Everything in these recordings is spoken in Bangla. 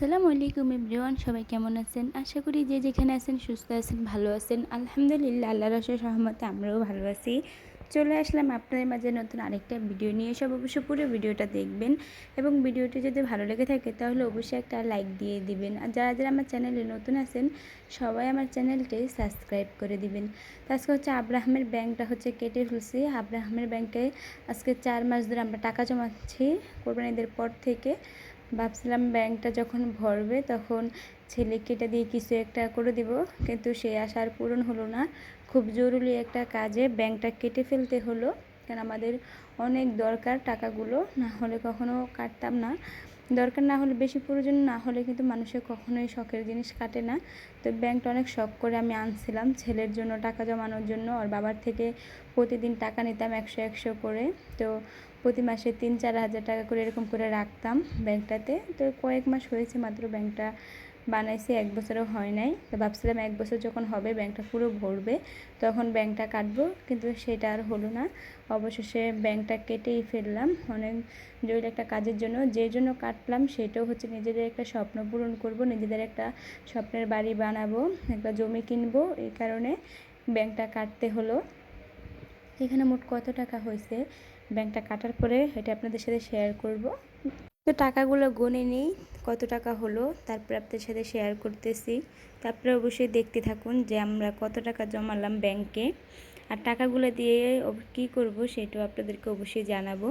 আসসালামু আলাইকুম এভরিওয়ান, সবাই কেমন আছেন? আশা করি যে যেখানে আছেন সুস্থ আছেন, ভালো আছেন। আলহামদুলিল্লাহ আল্লাহ রসের সহমতে আমরাও ভালো আছি। চলে আসলাম আপনাদের মাঝে নতুন আরেকটা ভিডিও নিয়ে। সব অবশ্যই পুরো ভিডিওটা দেখবেন এবং ভিডিওটি যদি ভালো লেগে থাকে তাহলে অবশ্যই একটা লাইক দিয়ে দিবেন। আর যারা যারা আমার চ্যানেলে নতুন আছেন, সবাই আমার চ্যানেলটি সাবস্ক্রাইব করে দিবেন। আজকে হচ্ছে আব্রাহামের ব্যাংকটা হচ্ছে কেটে ফেলছি। আব্রাহামের ব্যাংকে আজকে চার মাস ধরে আমরা টাকা জমাচ্ছি কোরবানিদের পর থেকে। ভাবছিলাম ব্যাংকটা যখন ভরবে তখন ছেলেকে এটা দিয়ে কিছু একটা করে দিব, কিন্তু সেই আশার পূরণ হলো না। খুব জরুরি একটা কাজে ব্যাংকটা কেটে ফেলতে হলো, কারণ আমাদের অনেক দরকার টাকাগুলো, না হলে কখনো কাটতাম না। দরকার না হলে, বেশি প্রয়োজন না হলে কিন্তু মানুষের কখনোই শখের জিনিস কাটে না। তো ব্যাংকটা অনেক শখ করে আমি আনছিলাম ছেলের জন্য টাকা জমানোর জন্য। ওর বাবার থেকে প্রতিদিন টাকা নিতাম একশো একশো করে। তো প্রতি মাসে তিন চার হাজার টাকা করে এরকম করে রাখতাম ব্যাংকটাতে। তো কয়েক মাস হয়েছে মাত্র ব্যাংকটা বানাইছি, এক বছরও হয় নাই। তো ভাবছিলাম এক বছর যখন হবে, ব্যাংকটা পুরো ভরবে, তখন ব্যাংকটা কাটবো, কিন্তু সেটা আর হলো না। অবশেষে ব্যাংকটা কেটেই ফেললাম। অনেক জরুরি একটা কাজের জন্য, যে জন্য কাটলাম সেটাও হচ্ছে নিজেদের একটা স্বপ্ন পূরণ করব, নিজেদের একটা স্বপ্নের বাড়ি বানাবো, একটা জমি কিনবো এই কারণে ব্যাংকটা কাটতে হলো। এখানে মোট কত টাকা হয়েছে? ব্যাংকটা কাটার পরে এটা আপনাদের সাথে শেয়ার করব। তো টাকাগুলো গুনে নিই, কত টাকা হলো তারপর আপনাদের সাথে শেয়ার করতেছি। তারপরে অবশ্যই দেখতে থাকুন যে আমরা কত টাকা জমালাম ব্যাংকে আর টাকাগুলো দিয়ে কি করব সেটাও আপনাদেরকে অবশ্যই জানাব।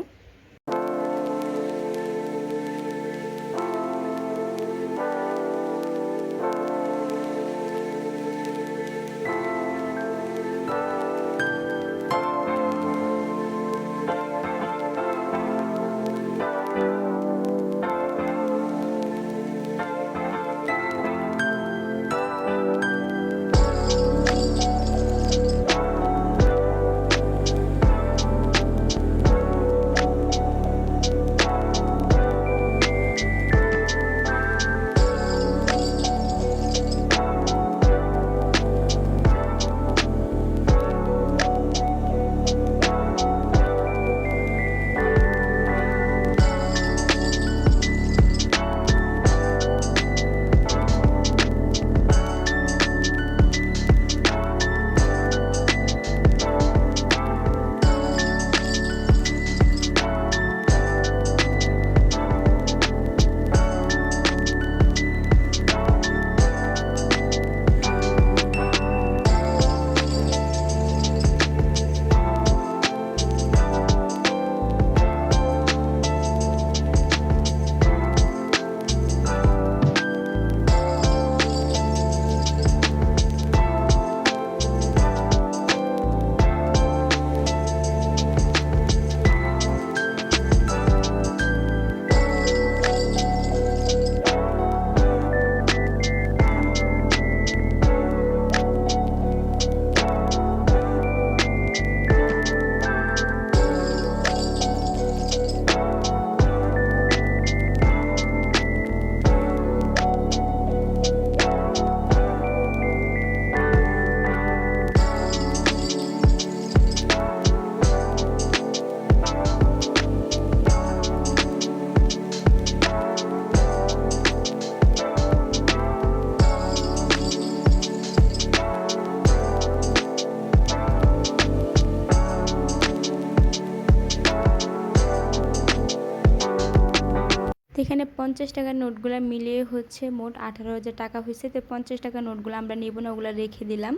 এখানে পঞ্চাশ টাকার নোটগুলো মিলিয়ে হচ্ছে মোট আঠারো হাজার টাকা হয়েছে। তো পঞ্চাশ টাকার নোটগুলো আমরা নেব না, ওগুলো রেখে দিলাম।